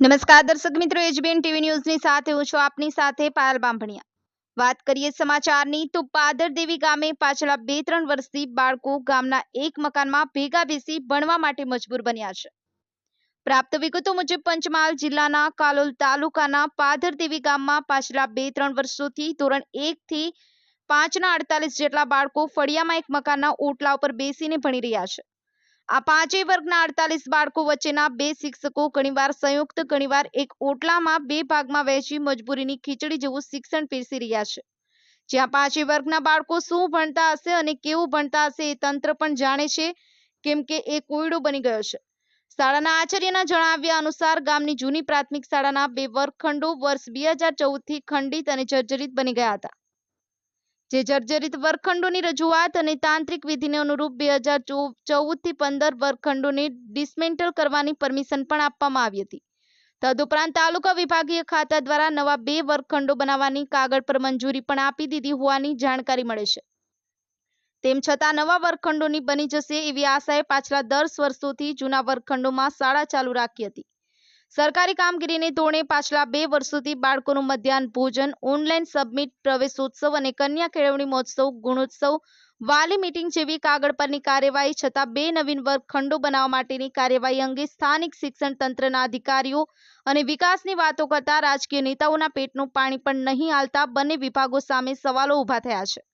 નમસ્કાર દર્શક મિત્રો, એચબીએન ટીવી ન્યૂઝની સાથે હું છું આપની સાથે પાયલ બાંભણિયા. વાત કરીએ સમાચારની, તો પાદર દેવી ગામે પાછલા બે ત્રણ વર્ષથી બાળકો ગામના એક મકાનમાં ભેગા બેસી ભણવા માટે મજબૂર બન્યા છે. પ્રાપ્ત વિગતો મુજબ, પંચમહાલ જિલ્લાના કાલોલ તાલુકાના પાદર દેવી ગામમાં પાછલા બે ત્રણ વર્ષોથી ધોરણ એક થી પાંચના અડતાલીસ જેટલા બાળકો ફળિયામાં એક મકાનના ઓટલા ઉપર બેસીને ભણી રહ્યા છે. આ પાંચેય વર્ગના અડતાલીસ બાળકો વચ્ચેના બે શિક્ષકો ઘણીવાર સંયુક્ત, ઘણીવાર એક ઓટલામાં બે ભાગમાં વહેંચી મજબૂરીની ખીચડી જેવું શિક્ષણ પીરસી રહ્યા છે. જ્યાં પાંચેય વર્ગના બાળકો શું ભણતા હશે અને કેવું ભણતા હશે એ તંત્ર પણ જાણે છે, કેમ કે એ કોયડો બની ગયો છે. શાળાના આચાર્યના જણાવ્યા અનુસાર ગામની જૂની પ્રાથમિક શાળાના બે વર્ગખંડો વર્ષ બે હજાર ચૌદથી ખંડિત અને જર્જરિત બની ગયા હતા. જે જર્જરિત વર્ગખંડોની રજૂઆત અને તાંત્રિક વિધિને અનુરૂપ બે હજાર ચૌદથી પંદર વર્ગખંડોને ડિસમેન્ટલ કરવાની પરમિશન પણ આપવામાં આવી હતી. તદુપરાંત તાલુકા વિભાગીય ખાતા દ્વારા નવા બે વર્ગખંડો બનાવવાની કાગળ પર મંજૂરી પણ આપી દીધી હોવાની જાણકારી મળે છે. તેમ છતાં નવા વર્ગખંડોની બની જશે એવી આશાએ પાછલા દસ વર્ષોથી જૂના વર્ગખંડોમાં શાળા ચાલુ રાખી હતી. સરકારી કામગીરીને ધોરણે પાછલા બે વર્ષોથી બાળકોનું મધ્યાહન ભોજન, ઓનલાઈન સબમિટ, પ્રવેશોત્સવ અને કન્યા કેળવણી મહોત્સવ, ગુણોત્સવ, વાલી મીટિંગ જેવી કાગળ પરની કાર્યવાહી છતાં બે નવીન વર્ગખંડો બનાવવા માટેની કાર્યવાહી અંગે સ્થાનિક શિક્ષણ તંત્રના અધિકારીઓ અને વિકાસની વાતો કરતા રાજકીય નેતાઓના પેટનું પાણી પણ નહીં હાલતા બંને વિભાગો સામે સવાલો ઊભા થયા છે.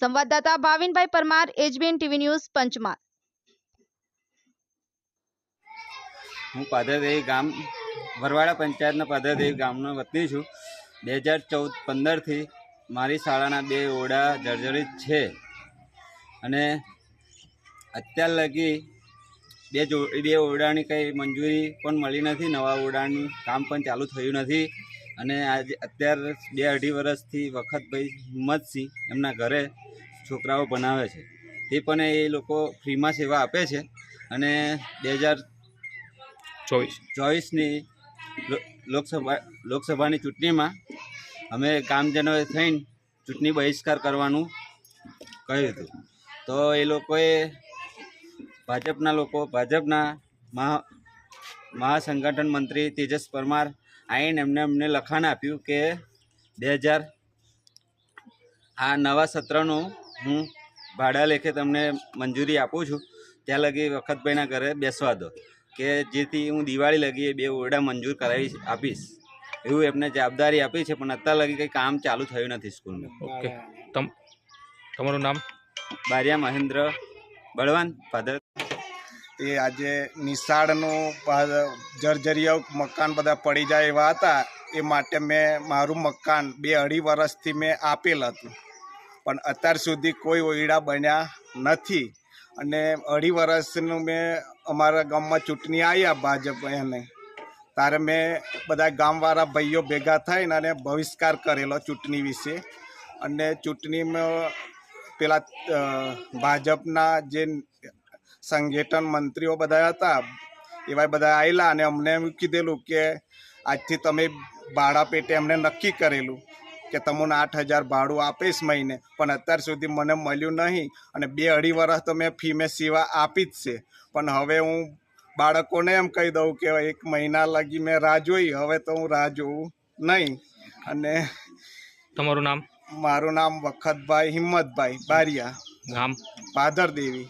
સંવાદદાતા Bhavinbhai Parmar, HBN TV news, Panchmahal. હું પાદરદેવી ગામ, વરવાડા પંચાયતના પાદરદેવી ગામનો વતની છું. બે હજાર ચૌદ પંદરથી મારી શાળાના બે ઓરડા જર્જરિત છે. અને અત્યાર લગી બે જો, બે ઓરડાની કંઈ મંજૂરી પણ મળી નથી, નવા ઓરડાનું કામ પણ ચાલુ થયું નથી. અને આજે, અત્યાર બે અઢી વર્ષથી વખતભાઈ હિંમતસિંહ એમના ઘરે છોકરાઓ બનાવે છે. તે પણ એ લોકો ફ્રીમાં સેવા આપે છે. અને બે હજાર ચોવીસ. ચોવીસની લોકસભા, લોકસભાની ચૂંટણીમાં અમે ગામજનોએ થઈને ચૂંટણી બહિષ્કાર કરવાનું કહ્યું હતું. તો એ લોકોએ ભાજપના લોકો, ભાજપના મહા, મહાસંગઠન મંત્રી તેજસ પરમાર આવીને એમને અમને લખાણ આપ્યું કે બે હજાર આ નવા સત્રનું હું ભાડા લેખે તમને મંજૂરી આપું છું. ત્યાં લગી વખતભાઈના ઘરે બેસવા દો. કે જેથી હું દિવાળી લગી બે ઓરડા મંજૂર કરાવી આપીશ. એવું એમને જવાબદારી આપી છે પણ અત્યાર લગી કંઈ કામ ચાલુ થયું નથી સ્કૂલનું. ઓકે. તમ તમારું નામ? બારિયા મહેન્દ્ર બળવાન ભાદર એ આજે નિશાળનું જર્જરિયા મકાન બધા પડી જાય એવા હતા એ માટે મેં મારું મકાન બે અઢી વર્ષથી મેં આપેલ હતું. પણ અત્યાર સુધી કોઈ ઓયડા બન્યા નથી. અને અઢી વર્ષનું મેં અમારા ગામમાં ચૂંટણી આવ્યા ભાજપ એને. ત્યારે મેં બધા ગામવાળા ભાઈઓ ભેગા થઈને અને બહિષ્કાર કરેલો ચૂંટણી વિશે. અને ચૂંટણીમાં પેલા ભાજપના જે સંગઠન મંત્રીઓ બધા હતા, એવા બધા આવેલા અને અમને એમ કીધેલું કે આજથી તમે ભાડા પેટે એમને નક્કી કરેલું. કે તમને આઠ હજાર ભાડું આપીશ મહિને. પણ અત્યાર સુધી મને મળ્યું નહીં અને બે અઢી વર્ષ તો મેં ફી મેં સેવા આપી જ છે. પણ હવે હું બાળકોને એમ કહી દઉં કે એક મહિના લગી મેં રાહ જોઈ હવે તો હું રાહ જોઉં નહીં. અને તમારું નામ? મારું નામ વખતભાઈ હિંમતભાઈ બારિયા. ગામ? પાદર દેવી.